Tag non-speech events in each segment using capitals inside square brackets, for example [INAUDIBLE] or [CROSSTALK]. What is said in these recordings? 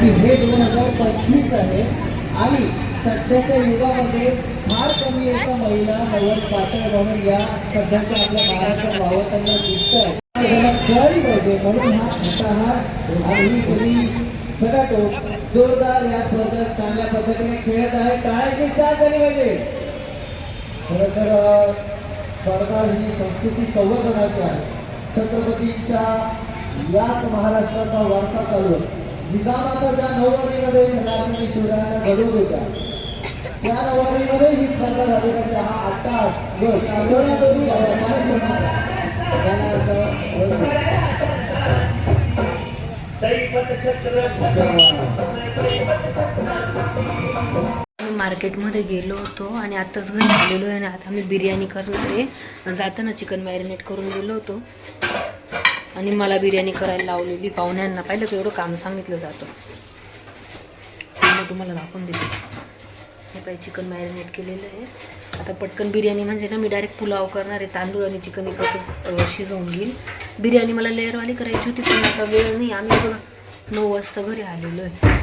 की हे दोन हजार पंचवीस आहे. आणि सध्याच्या युगामध्ये फार कमी अशा महिला नवल पातळ म्हणून या सध्याच्या आपल्या महाराष्ट्रात वावरताना दिसत आहेत सगळ्यांना कळली पाहिजे म्हणून हा अट्टहास आणि ही सगळी फटाटो जोरदार या स्पर्धेत चांगल्या पद्धतीने खेळत आहे. टाळायची साथ झाली पाहिजे. खरं तर स्पर्धा ही संस्कृती संवर्धनाची आहे. छत्रपतींच्या याच महाराष्ट्राचा वारसा चालू आहे. जिजामाता ज्या नऊवारीमध्ये खऱ्या अर्थाने शिवरायांना घडवत होत्या त्या नऊवारीमध्ये ही स्पर्धा झाली पाहिजे हा अट्टास गट सोन्या दोन्ही मला सोना आम्ही मार्केटमध्ये गेलो होतो आणि आत्ताच घरी आलेलो आहे आणि आता मी बिर्याणी करणार आहे. जाताना चिकन मॅरिनेट करून गेलो होतो. आणि मला बिर्याणी करायला लावलेली पाहुण्यांना. पाहिलं की एवढं काम सांगितलं जातं? ते तुम्हाला दाखवून देते हे पाहिजे चिकन मॅरिनेट केलेलं आहे. आता पटकन बिर्याणी म्हणजे ना मी डायरेक्ट पुलाव करणार आहे. तांदूळ आणि चिकन एकत्रच शिजवून घेईन. बिर्याणी मला लेअरवाली करायची होती पण आता वेळ नाही. आम्ही बघा नऊ वाजता घरी आलेलो आहे.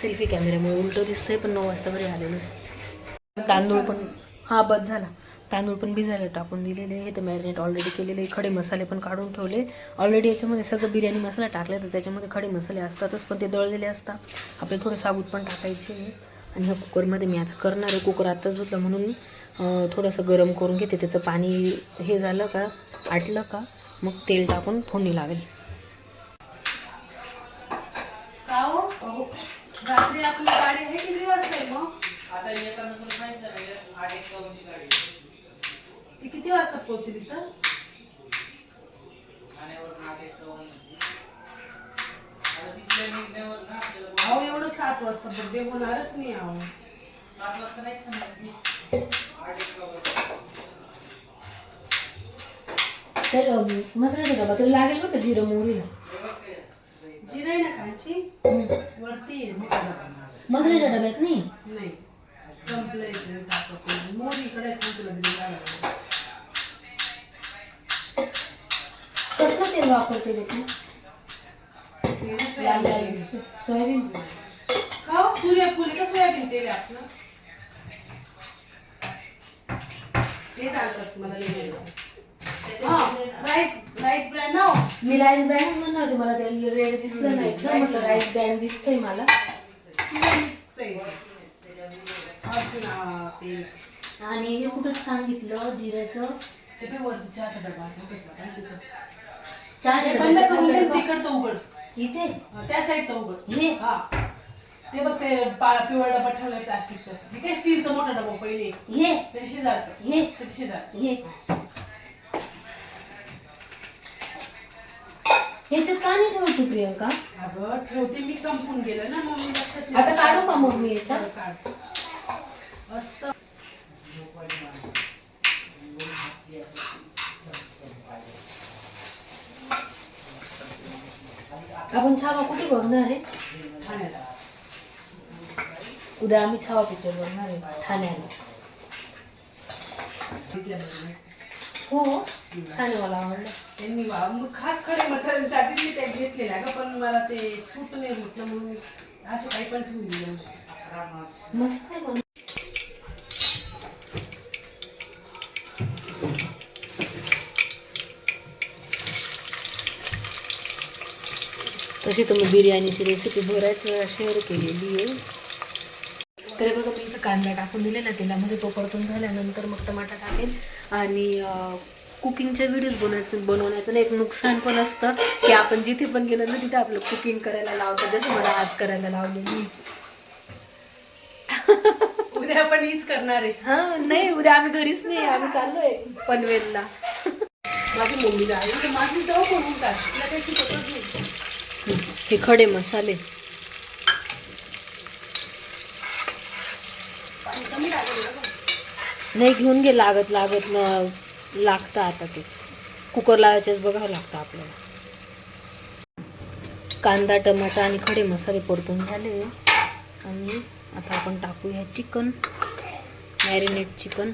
सेल्फी कॅमेऱ्यामुळे उलटं दिसतंय पण नऊ वाजता घरी आलेलो आहे. तांदूळ पण हा बस झाला. तांदूळ पण भिजायला टाकून दिलेले आहे. तर मॅरिनेट ऑलरेडी केलेले खडे मसाले पण काढून ठेवले. ऑलरेडी याच्यामध्ये सगळं बिर्याणी मसाला टाकला तर त्याच्यामध्ये खडे मसाले असतातच पण ते दळलेले असतात. आपले थोडे साबूत पण टाकायचे आणि ह्या कुकरमध्ये मी आता करणार आहे. कुकर आत्ताच धुतलं म्हणून थोडंसं गरम करून घेते. त्याचं पाणी हे झालं का आटलं का मग तेल टाकून फोडणी लावेल. रात्री आपली गाडी आहे किती वाजता आहे मग ती किती वाजता पोहोचली तर अहो एवढं सात वाजता बर्थडे होणारच नाही अहो. तर मसाल्याचा डबा तर लागेल बरं का जिरं मोहरीला? जिराय ना खायची वरती आहे. मसाल्याच्या डब्यात नाही? नाही. संपलंय इकडे आहे, तुला तेल वापरते. सोयाबीन का हो? सूर्यफुली का सोयाबीन तेल आहे आपलं ते चालतात मला लिहिलेलं. हा राईस राईस ब्रँड ना. मी राईस ब्रँड म्हणणार होते मला ते रेड दिसलं नाही का म्हटलं राईस ब्रँड दिसतंय मला. आणि हे कुठं सांगितलं जिऱ्याचं ते पण वरती चहाचा डबा चार ते बंद करून दे, तिकडचं उघड. इथे? त्या साईडचं उघड. हे हा. ते बघ ते पा- पिवळा डबा ठेवलाय प्लास्टिकचं. हे काय स्टीलचं मोठा डबा पहिले? हे त्याच्या शेजारचं. हे त्याच्या शेजारचं. हे ह्याच्यात का नाही ठेवतो प्रियंका? अगं ठेवते मी संपून गेलं ना मग मी लक्षात नाही. आता काढू का मग मी याच्यात? काढ. मस्त. आपण छावा कुठे बघणार आहे ठाण्याला. उद्या आम्ही छावा पिक्चर बघणार आहे ठाण्याला हो छान आहे मला आवडलं मग खास खडे मसाल्यासाठी मी ते घेतलेले अगं पण मला ते सूट नाही ना म्हणून मी असे काही पण ठेवून दिले मस्त आहे तशी तुम्ही बिर्याणीची रेसिपी बऱ्याच वेळा शेअर केलेली आहे. तर बघा मी इथं कांदा टाकून दिलेला तेलामध्ये तो परतून झाल्यानंतर मग टमाटा टाकेल. आणि कुकिंगच्या व्हिडिओज बनवायचं बनवण्याचं ना एक नुकसान पण असतं की आपण जिथे पण गेलो ना तिथे आपलं कुकिंग करायला लावतात. जसं मला आज करायला लावलेली [LAUGHS] उद्या आपण हीच करणार आहे. हा नाही उद्या आम्ही घरीच नाही आम्ही चाललोय पनवेलला. माझी मम्मीला आई तर माझी जाऊ म्हणून काय तिला काही शिकवतच नाही हे खडे मसाले. नाही घेऊन घे लागत लागत न लागतं आता ते. कुकर लावायचेच बघावं लागतं आपल्याला. कांदा टमाटा आणि खडे मसाले परतून झाले. आणि आता आपण टाकूया चिकन मॅरिनेट चिकन.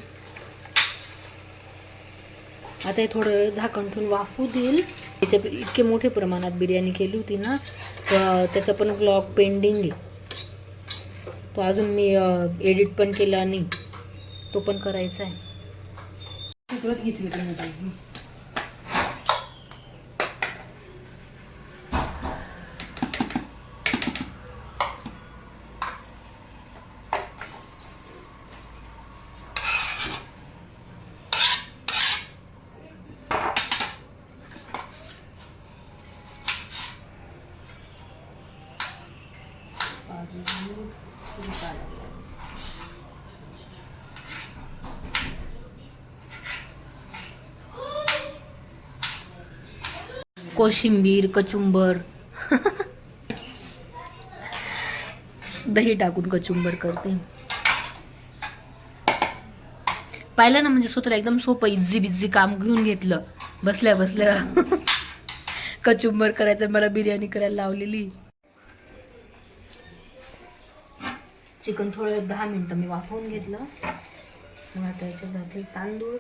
आता हे थोडं झाकण ठेवून वाफू देईल. त्याच्या इतके मोठे प्रमाणात बिर्याणी केली होती ना तर त्याचा पण व्लॉग पेंडिंग आहे. तो अजून मी एडिट पण केला नाही. तो पण करायचा आहे. कोशिंबीर कचुंबर. दही टाकून कचुंबर करते. पाहिलं ना म्हणजे स्वतःला एकदम सोपं इझी बिझी काम घेऊन घेतलं. बसल्या बसल्या. कचुंबर करायचं मला बिर्याणी करायला लावलेली. चिकन थोडं दहा मिनटं मी वाफवून घेतलं. मग आता याच्यात जातील तांदूळ.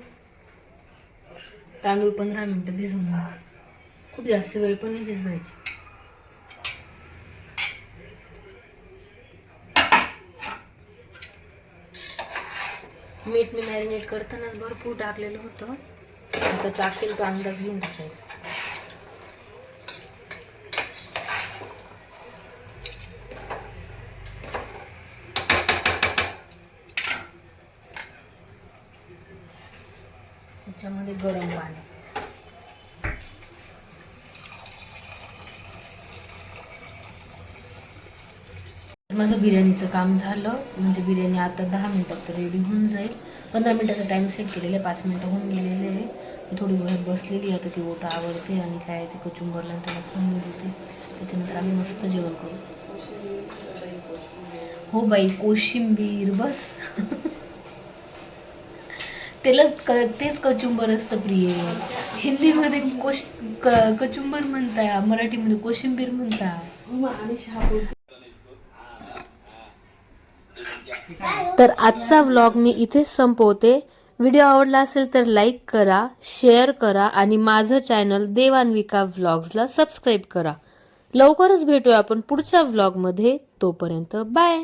तांदूळ पंधरा मिनटं भिजून घ्या. खूप जास्त वेळ पण नाही भिजवायची मीठ मी मॅरिनेट करतानाच भरपूर टाकलेलं होतं. आता टाकेल तो अंदाज घेऊन टाकायचा. त्याच्यामध्ये गरम पाणी. माझं बिर्याणीचं काम झालं. म्हणजे बिर्याणी आता दहा मिनटात रेडी होऊन जाईल. पंधरा मिनटाचा टाइम सेट केलेला आहे पाच मिनटं होऊन गेलेले आहे. मी थोडी वेळ बसलेली आता ती ओटा आवडते आणि काय ते कचुंबरला त्याला फोन देते त्याच्यानंतर आम्ही मस्त जेवण करू. हो बाई कोशिंबीर बस. [LAUGHS] त्यालाच क तेच कचुंबर असतं प्रिय. हिंदीमध्ये कोश क कचुंबर म्हणता मराठीमध्ये कोशिंबीर म्हणता मग आणि शहापूर तर आजचा व्लॉग मी इथेच संपवते. व्हिडिओ आवडला असेल तर लाईक करा शेअर करा आणि माझं चॅनल देवान्विका व्लॉग्सला सबस्क्राईब करा. लवकरच भेटूया आपण पुढच्या व्लॉगमध्ये तोपर्यंत बाय